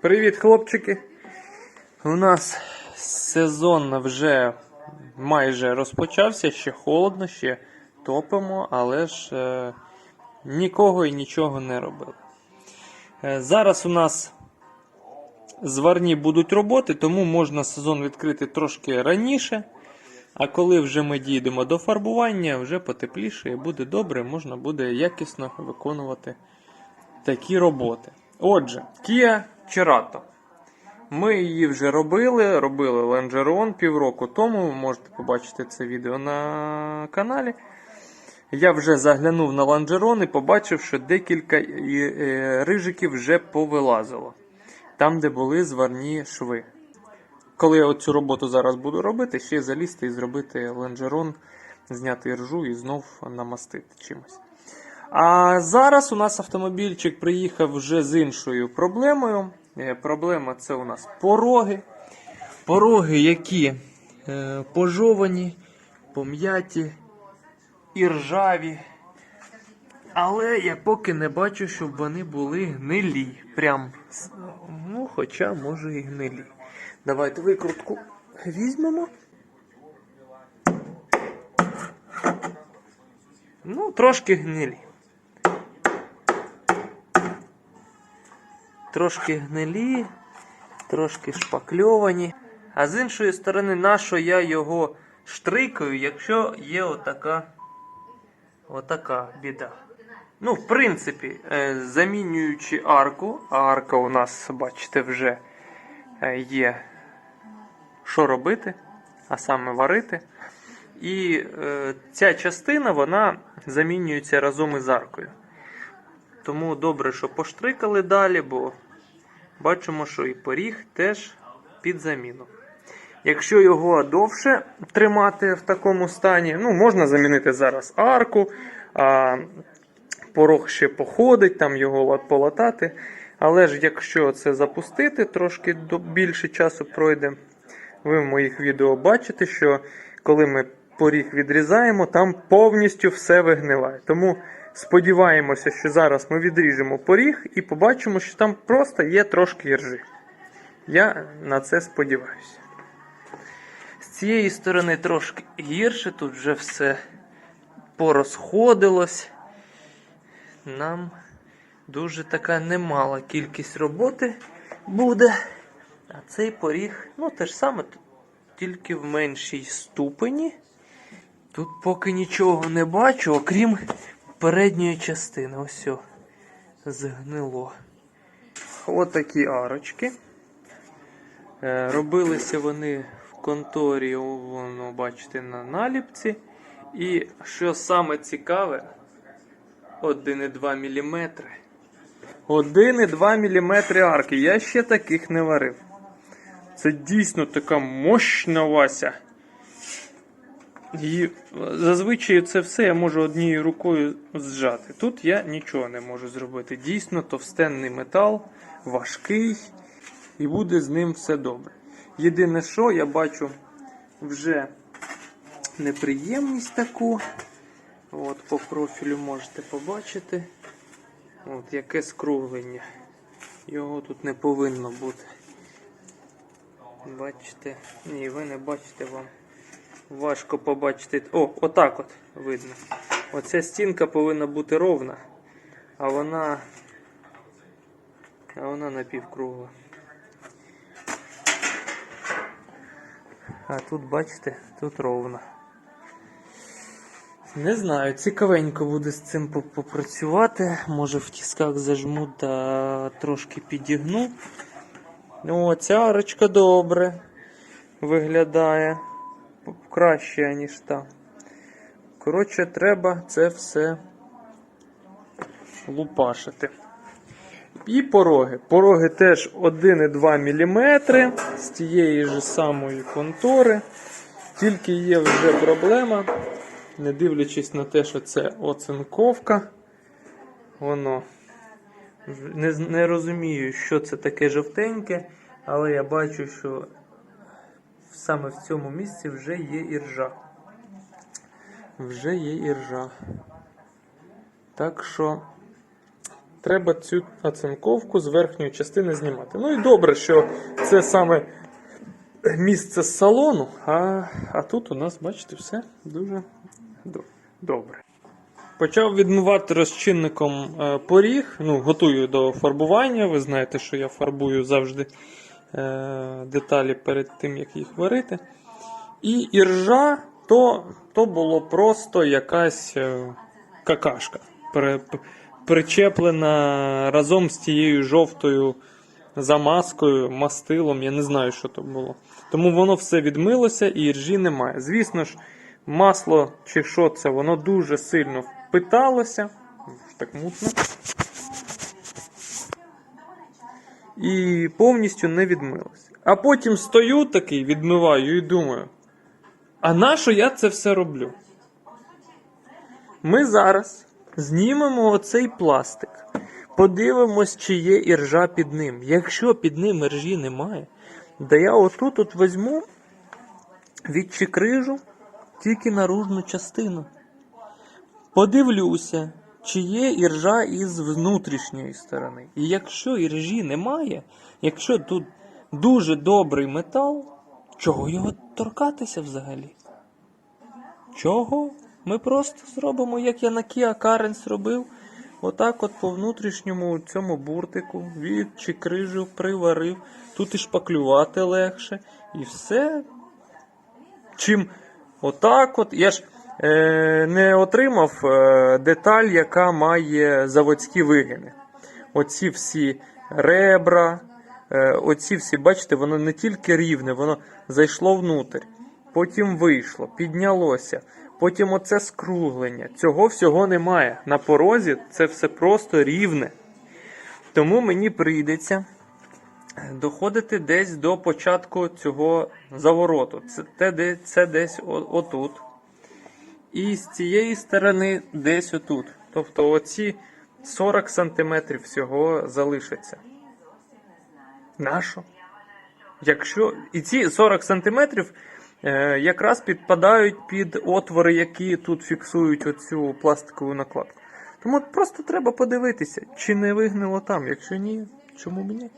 Привіт, хлопчики! У нас сезон вже майже розпочався, ще холодно, ще топимо, але ж е, нікого і нічого не робили. Е, зараз у нас зварні будуть роботи, тому можна сезон відкрити трошки раніше. А коли вже ми дійдемо до фарбування, вже потепліше і буде добре, можна буде якісно виконувати такі роботи. Отже, Kia Cerato. Ми її вже робили, робили лонжерон півроку тому. Ви можете побачити це відео на каналі. Я вже заглянув на лонжерон і побачив, що декілька е, рижиків вже повилазило. Там, де були зварні шви. Коли я оцю роботу зараз буду робити, ще залізти і зробити лонжерон, зняти ржу і знов намастити чимось. А зараз у нас автомобільчик приїхав вже з іншою проблемою. Е, Проблема це у нас пороги. Пороги, які е, пожовані, пом'яті і ржаві. Але я поки не бачу, щоб вони були гнилі. Прям, ну, хоча може і гнилі. Давайте викрутку візьмемо. Ну, трошки гнилі. Трошки гнилі, трошки шпакльовані. А з іншої сторони, нащо я його штрикаю, якщо є отака, отака біда. Ну, в принципі, е, замінюючи арку, а арка у нас, бачите, вже е, є що робити, а саме варити. І е, ця частина вона замінюється разом із аркою. Тому добре, що поштрикали далі, бо бачимо, що і поріг теж під заміну. Якщо його довше тримати в такому стані, ну, можна замінити зараз арку, а порог ще походить, там його полатати. Але ж якщо це запустити, трошки більше часу пройде. Ви в моїх відео бачите, що коли ми поріг відрізаємо, там повністю все вигниває. Тому сподіваємося, що зараз ми відріжемо поріг і побачимо, що там просто є трошки іржи. Я на це сподіваюся. З цієї сторони трошки гірше, тут вже все порозходилось. Нам дуже така немала кількість роботи буде. А цей поріг, ну те ж саме, тільки в меншій ступені. Тут поки нічого не бачу, окрім передньої частини. Ось згнило. От такі арочки. Е, Робилися вони в конторі, воно, бачите, на наліпці. І що саме цікаве, 1,2 мм. 1,2 мм арки. Я ще таких не варив. Це дійсно така мощна Вася. І зазвичай це все я можу однією рукою зжати. Тут я нічого не можу зробити. Дійсно товстенний метал, важкий, і буде з ним все добре. Єдине, що я бачу вже неприємність таку. От по профілю можете побачити. От яке скруглення. Його тут не повинно бути. Бачите? Ні, ви не бачите вам. Важко побачити. О, отак от видно. Оця стінка повинна бути ровна, а вона. А вона напівкругла. А тут, бачите, тут ровно. Не знаю, цікавенько буде з цим попрацювати. Може в тисках зажму та трошки підігну. О, ця арочка добре виглядає. Краще, ніж та. Коротше, треба це все лупашити. І пороги. Пороги теж 1,2 мм з тієї ж самої контори. Тільки є вже проблема, не дивлячись на те, що це оцинковка. Воно не, не розумію, що це таке жовтеньке, але я бачу, що саме в цьому місці вже є іржа. Вже є іржа. Так що треба цю оцинковку з верхньої частини знімати. Ну і добре, що це саме місце з салону, а, а тут у нас, бачите, все дуже добре. Почав відмивати розчинником е, поріг. Ну, готую до фарбування. Ви знаєте, що я фарбую завжди деталі перед тим, як їх варити. І іржа то, то було просто якась е, какашка, причеплена разом з тією жовтою замазкою, мастилом. Я не знаю, що то було. Тому воно все відмилося і іржі немає. Звісно ж, масло чи що це, воно дуже сильно впиталося. Так мутно. І повністю не відмилося. А потім стою такий, відмиваю і думаю. А на що я це все роблю? Ми зараз знімемо оцей пластик, подивимось, чи є іржа під ним. Якщо під ним іржі немає, да я отут от візьму, відчикрижу тільки наружну частину. Подивлюся, чи є іржа із внутрішньої сторони. І якщо іржі немає, якщо тут дуже добрий метал, чого його торкатися взагалі? Чого? Ми просто зробимо, як я на Kia Carens робив. Отак от по внутрішньому цьому буртику відчикрижив, приварив. Тут і шпаклювати легше. І все. Чим отак от. Я ж не отримав е, деталь, яка має заводські вигини. Оці всі ребра, е, оці всі, бачите, воно не тільки рівне, воно зайшло внутрь, потім вийшло, піднялося. Потім оце скруглення. Цього всього немає. На порозі це все просто рівне. Тому мені прийдеться доходити десь до початку цього завороту. Це, це десь отут. І з цієї сторони десь отут. Тобто оці 40 см всього залишаться. Нащо? Якщо і ці 40 см е, якраз підпадають під отвори, які тут фіксують оцю пластикову накладку. Тому просто треба подивитися, чи не вигнило там. Якщо ні, чому б ні?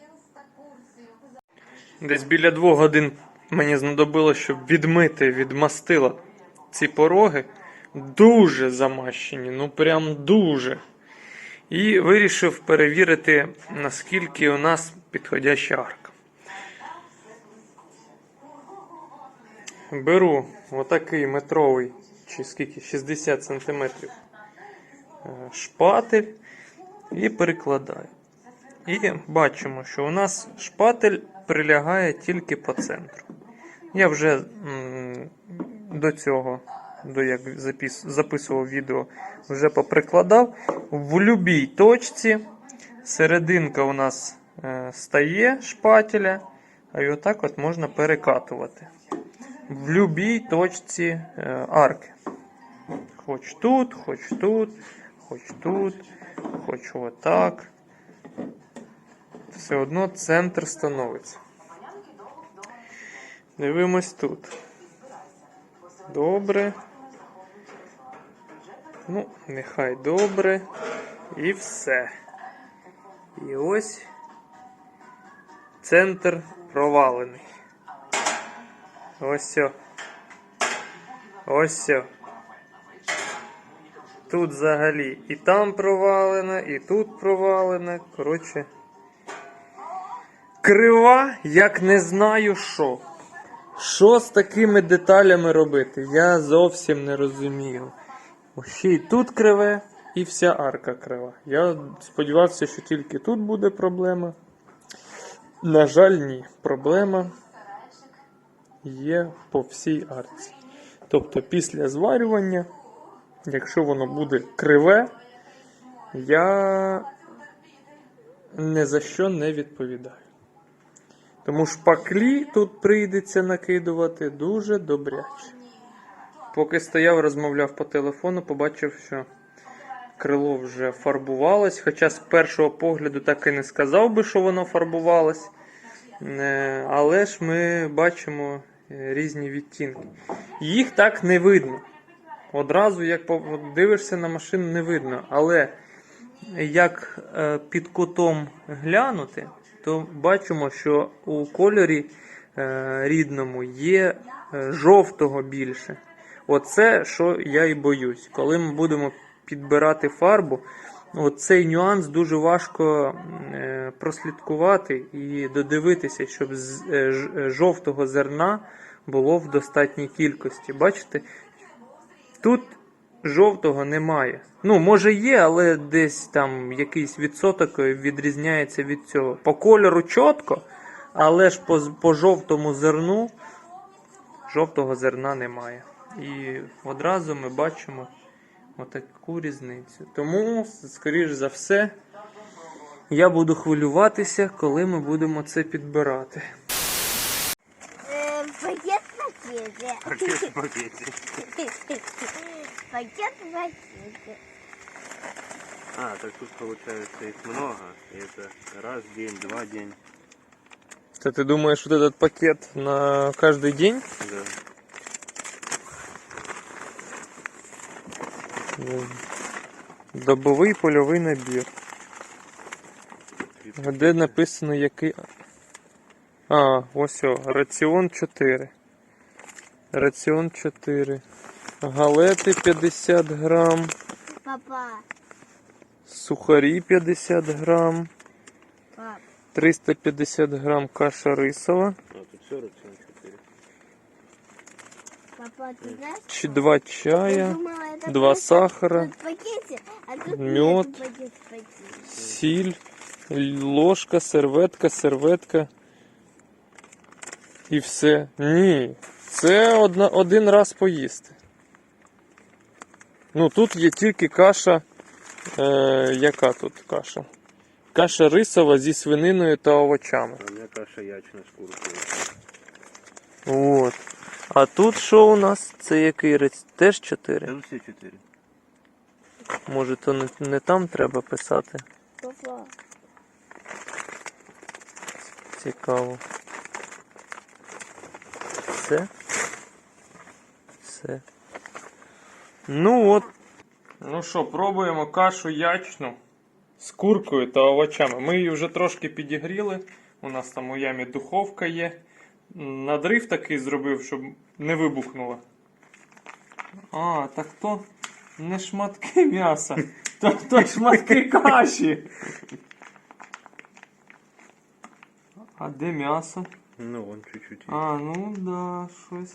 Десь біля двох годин мені знадобилось, щоб відмити від мастила ці пороги. Дуже замащені, ну прям дуже. І вирішив перевірити, наскільки у нас підходяща арка. Беру отакий метровий, чи скільки, 60 см шпатель і перекладаю. І бачимо, що у нас шпатель прилягає тільки по центру. Я вже до цього, до як запис, записував відео, вже поприкладав. В будь-якій точці серединка у нас е, стає шпателя, а й отак от можна перекатувати. В будь-якій точці е, арки. Хоч тут, хоч тут, хоч тут, хоч отак. Все одно центр становиться. Дивимось тут. Добре. Ну, нехай добре. І все. І ось центр провалений. Ось все. Ось все. Тут взагалі і там провалено, і тут провалено. Коротше. Крива, як не знаю що. Що з такими деталями робити? Я зовсім не розумію. Ще й тут криве, і вся арка крива. Я сподівався, що тільки тут буде проблема. На жаль, ні. Проблема є по всій арці. Тобто після зварювання, якщо воно буде криве, я ні за що не відповідаю. Тому шпаклі тут прийдеться накидувати дуже добряче. Поки стояв, розмовляв по телефону, побачив, що крило вже фарбувалось. Хоча з першого погляду так і не сказав би, що воно фарбувалось. Е, Але ж ми бачимо е, різні відтінки. Їх так не видно. Одразу, як дивишся на машину, не видно. Але як е, під кутом глянути, то бачимо, що у кольорі рідному є жовтого більше. Оце, що я і боюсь. Коли ми будемо підбирати фарбу, оцей нюанс дуже важко е, прослідкувати і додивитися, щоб з е, е, жовтого зерна було в достатній кількості. Бачите, тут жовтого немає. Ну, може є, але десь там якийсь відсоток відрізняється від цього. По кольору чітко, але ж по, по жовтому зерну жовтого зерна немає. І одразу ми бачимо отаку різницю. Тому, скоріш за все, я буду хвилюватися, коли ми будемо це підбирати. Э, Пакет в пакете. Пакет в пакете. Пакет в пакете. А, так тут получается их много. И это раз день, два день. Та ти думаєш, вот этот пакет на кожен день? Да. Добовий польовий набір. А. Де написано який. А, ось о, раціон 4. Раціон 4. Галети 50 грам. Папа, Сухарі 50 грам. пап, 350 грам каша рисова. А, тут все рацион 4. папа, ты знаешь? Чи два чая. думала, два сахара, пакете, а мед. пакет. Сіль, ложка, серветка, серветка. І все. Ні. Це одна, один раз поїсти. Ну тут є тільки каша. Е, яка тут каша? Каша рисова зі свининою та овочами. А у меня каша ячная с куркой. От. А тут що у нас? Це який рец? Теж 4? Это все 4. Може, то не, не там треба писати? Папа, Цікаво. Все. Все. Ну от. Ну що, пробуємо кашу ячну з куркою та овочами. Ми її вже трошки підігріли. У нас там у ямі духовка є. Надрив такий зробив, щоб не вибухнуло. А, так то не шматки м'яса, то, то шматки каші. А де м'ясо? Ну, вон чуть-чуть. А, ну да, щось.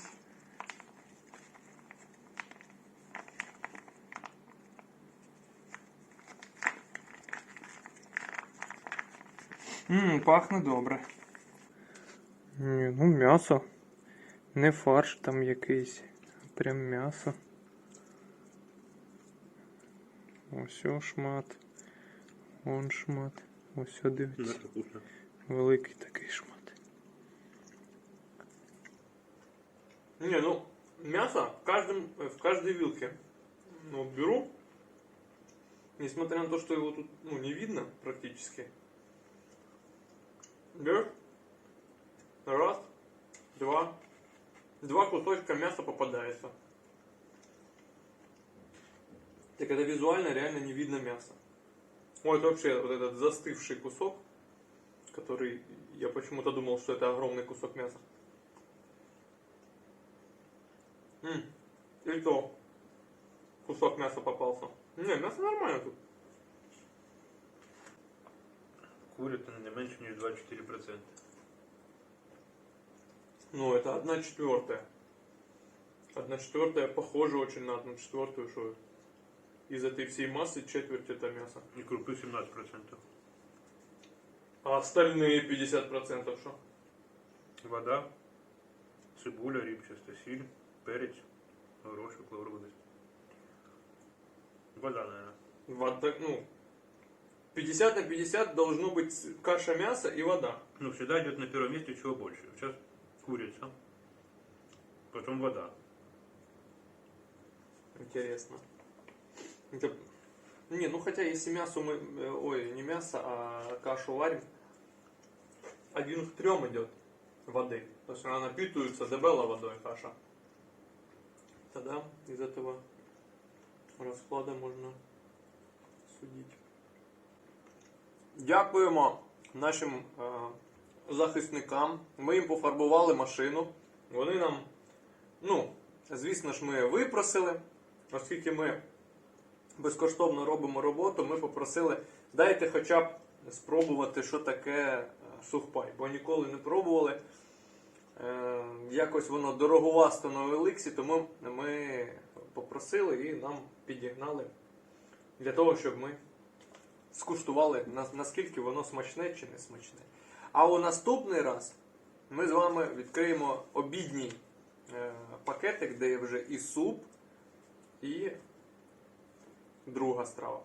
Ммм, пахне добре. Ні, ну м'ясо. Не фарш там якийсь. а Прям м'ясо. Ось шмат. Он шмат. Ось дивіться. Великий такий шмат. Не, ну, мясо в, каждом, в каждой вилке. Ну, вот беру. Несмотря на то, что его тут ну, не видно практически. Берешь. Раз, два. Два кусочка мяса попадается. Так это визуально реально не видно мясо. Ой, это вообще вот этот застывший кусок который я почему-то думал, что это огромный кусок мяса. М, И то кусок мяса попался. Не, мясо нормально тут. Курят не меньше, ніж 24%. Ну, это одна четвертая. Одна четвертая похожа очень на одну четвертую, что из этой всей массы четверть это мясо. И крупы 17%. А остальные 50% что? Вода, цибуля, ріпчаста сіль, перець, горошок, лавровий. Вода, наверное. Вода, ну, 50 на 50 должно быть каша мяса и вода. Ну, всегда идет на первом месте чего больше. Сейчас курица, потом вода. Интересно. Это- Не, ну хотя если мясо мы... э, Ой, не мясо, а кашу варим, один к трем идет воды. То есть она напитывается дебела водой каша. Тогда из этого расклада можно судить. Дякуємо нашим е, захисникам. Ми їм пофарбували машину. Вони нам, ну, звісно ж, ми випросили, оскільки ми безкоштовно робимо роботу, ми попросили, дайте хоча б спробувати, що таке е, сухпай, бо ніколи не пробували. Е, якось воно дороговасто на Еликсі, тому ми попросили і нам підігнали для того, щоб ми скуштували, наскільки воно смачне чи не смачне. А у наступний раз ми з вами відкриємо обідній е, пакетик, де є вже і суп, і друга страва.